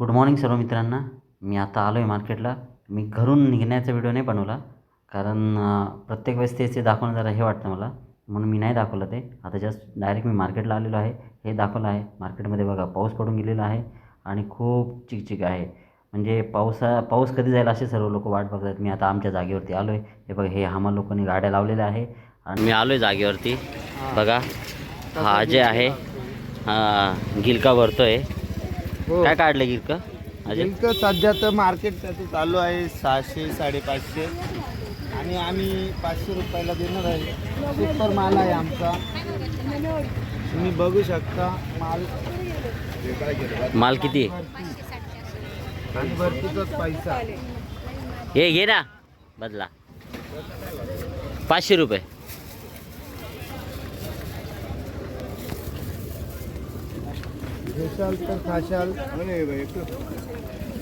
Good morning सर्व मित्रांना. मी आता आलो आहे मार्केटला. मी घरून निघण्याचा व्हिडिओ नाही बनवला. कारण प्रत्येक वेळेस तेच ते दाखवणं जरा हे वाटतं मला. म्हणून मी नाही दाखवलं ते. आता जस्ट डायरेक्ट मी मार्केटला आलेलो आहे. हे दाखवलं आहे. मार्केटमध्ये बघा पाऊस पडून गेलेला आहे आणि खूप चिकचिक आहे. म्हणजे पावसा पाऊस कधी जाईल असे सर्व लोक वाट बघतात मी आता आमच्या जागेवरती आलो आहे हे बघा हे हमाल लोकांनी गाड्या लावलेल्या आहे. आणि मी आलो आहे जागेवरती. बघा हा अजय आहे गिलका गिलका आहे हो. काय काढलं गिलका अजय नेमकं सध्या तर मार्केट त्याचं चालू आहे सहाशे साडेपाचशे. आणि आम्ही पाचशे रुपयाला देणार आहे. सुपर माल आहे आमचा. तुम्ही बघू शकता माल माल किती? आणि भरतीचाच पैसा. हे घे ना बदला. पाचशे रुपये. घेशाल तर खाशाल.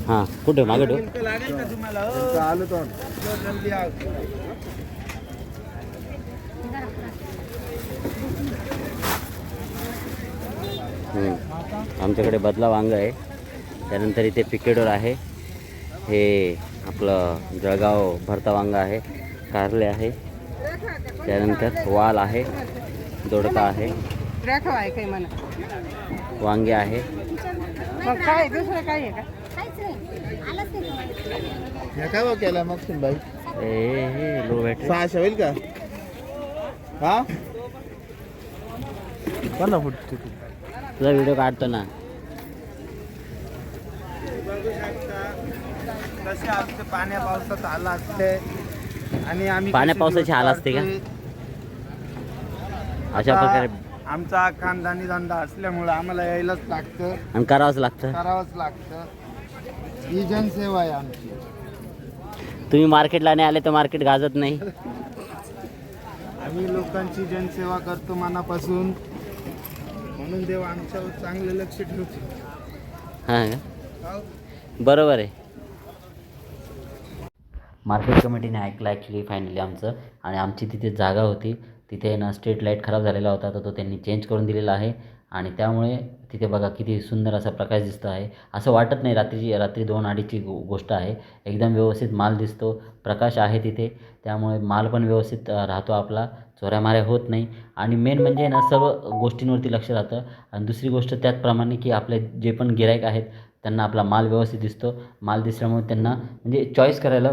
हां कुठे? मागे ठेव. लागेल का तुम्हाला? आलो तो. जल्दी आ. हम्म. आमच्याकडे बदला वांग आहे. त्यानंतर इथे पिकेडोर आहे. हे आपलं जळगाव भरता वांग आहे. कारले आहे. त्यानंतर वाल आहे. दोडका आहे. वांगे आहे. मग काय दुसरं काय आहे का? काय भाव केला मग बाई ए हे लो बॅटरी सहाशे होईल का? हा? पंधरा फूट तुझा व्हिडिओ काढतो ना. बघू शकता कसे आमचे पाण्या पावसात आला असते. आणि आम्ही पाण्या पावसाची दिवस हाल असते का? काढतोय. अशा प्रकारे आमचा खानदानी धंदा असल्यामुळे आम्हाला यायलाच लागतं. आणि करावंच लागतं. करावंच लागतं. ही जनसेवा आहे आमची. तुम्ही मार्केटला नाही आले तर मार्केट गाजत नाही. आम्ही लोकांची जनसेवा करतो मनापासून. म्हणून देव आमच्यावर चांगलं लक्ष ठेवतो. हां का? बरोबर आहे. मार्केट कमिटीने ऐकलं ॲक्च्युली फायनली आमचं. आणि आमची तिथे जागा होती. तिथे ना स्ट्रीट लाइट खराब झालेला होता तर तो त्यांनी चेंज करून दिलेला आहे. आणि त्यामुळे तिथे बघा किती सुंदर असा प्रकाश दिसतो आहे. असं वाटत नाही रात्रीची रात्री दोन अडीचची गो गोष्ट आहे. एकदम व्यवस्थित माल दिसतो प्रकाश आहे तिथे. त्यामुळे माल पण व्यवस्थित राहतो आपला. चोऱ्यामाऱ्या होत नाही. आणि मेन म्हणजे ना सर्व गोष्टींवरती लक्ष राहतं. आणि दुसरी गोष्ट त्याचप्रमाणे की आपले जे पण गिरायक आहेत त्यांना आपला माल व्यवस्थित दिसतो. माल दिसल्यामुळे त्यांना म्हणजे चॉईस करायला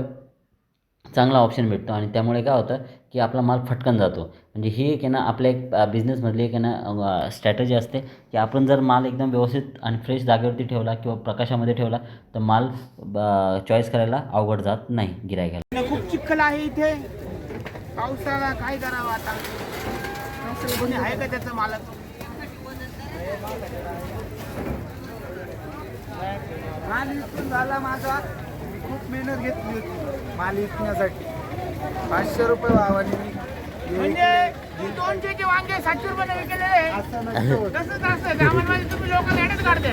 चांगला ऑप्शन भेटतो. आणि त्यामुळे काय होतं की आपला माल फटकन जातो. म्हणजे ही एक आहे ना आपल्या एक बिझनेसमधली एक आहे ना स्ट्रॅटजी असते की आपण जर माल एकदम व्यवस्थित आणि फ्रेश जागेवरती ठेवला किंवा प्रकाशामध्ये ठेवला तर माल चॉईस करायला अवघड जात नाही गिरायकाला खूप चिखल आहे इथे. पावसाळा काय करावं आता? कोणी आहे का त्याचं मालक? झाला माझा. खूप मेहनत घेतली होती. माल विकण्यासाठी. पाचशे रुपये भावाने मी म्हणजे दोनशेचे वांगे सातशे रुपये विकलेले असं नसतं तसंच असतं. तुम्ही लोक काढते.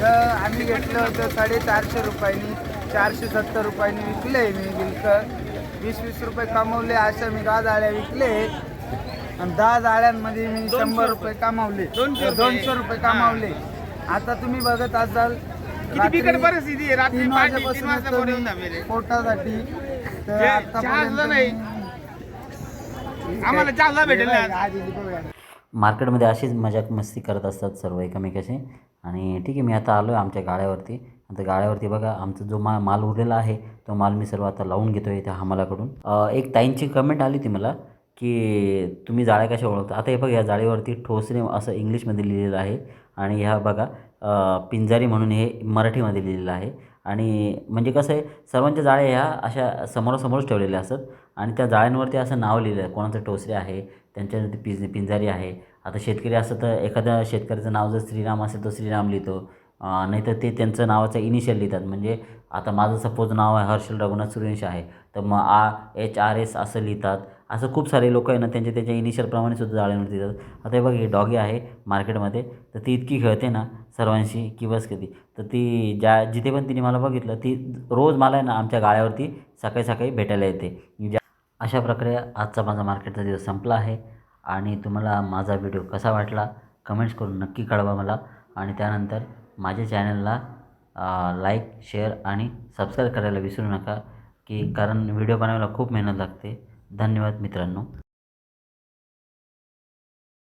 तर आम्ही घेतलं होतं साडेचारशे रुपयांनी चारशे सत्तर रुपयांनी विकले मी गिलकं वीस वीस रुपये कमवले अशा मी दहा जाळ्या विकले. आणि दहा जाळ्यांमध्ये मी शंभर रुपये. कमावले. दोनशे रुपये. दोनशे रुपये. कमावले. आता तुम्ही बघत असाल किती बिकट परिस्थिती आहे रात्री तीन पहाटे तीन वाजेपासून वाजता तर पोरं येऊन मी थांबलेले. पोटासाठी तर जे आतापर्यंत चहा नाही. मी- आम्हाला चहा भेटेल ना. मार्केटमध्ये अशीच मजाक मस्ती करत असतात सर्व एकमेकाशी आणि ठीक आहे मी आता आलो आहे आमच्या गाड्यावरती आता गाड्यावरती बघा आमचा जो मा माल उरलेला आहे तो माल मी सर्व आता लावून घेतो आहे त्या हमालाकडून अ, एक ताईंची कमेंट आली ती मला की तुम्ही जाळ्या कशा ओळखता? आता हे बघा या जाळीवरती ठोसरे असं इंग्लिशमध्ये लिहिलेलं आहे आणि ह्या बघा पिंजारी म्हणून हे मराठीमध्ये लिहिलेलं आहे. आणि म्हणजे कसं आहे सर्वांच्या जाळ्या ह्या अशा समोरासमोरच ठेवलेल्या असतात आणि त्या जाळ्यांवरती असं नाव लिहिलं आहे. कोणाचं टोसरे आहे त्यांच्यावरती पिंज पिंजारी आहे. आता शेतकरी असं तर एखाद्या शेतकऱ्याचं नाव जर श्रीराम असेल तर श्रीराम लिहितो. नाहीतर ते त्यांचं नावाचं इनिशियल लिहितात. म्हणजे आता माझं सपोज नाव आहे हर्षल रघुनाथ सुरेश आहे. तर मग आ एच आर एस असं लिहितात. असं खूप सारे लोक आहे ना त्यांच्या त्याच्या इनिशियलप्रमाणे सुद्धा जाळ्यांवरती देतात आता हे बघ ही डॉगी आहे मार्केटमध्ये तर ती इतकी खेळते ना सर्वांशी की बस कधी. तर ती ज्या जिथे पण तिने मला बघितलं ती रोज मला आहे ना आमच्या गाळ्यावरती सकाळी सकाळी भेटायला येते. ज्या अशा प्रकारे आजचा माझा मार्केटचा दिवस संपला आहे. आणि तुम्हाला माझा व्हिडिओ कसा वाटला कमेंट्स करून नक्की कळवा मला. आणि त्यानंतर माझ्या चॅनलला लाईक शेअर आणि सबस्क्राईब करायला विसरू नका की कारण व्हिडिओ बनवायला खूप मेहनत लागते. धन्यवाद मित्रांनो.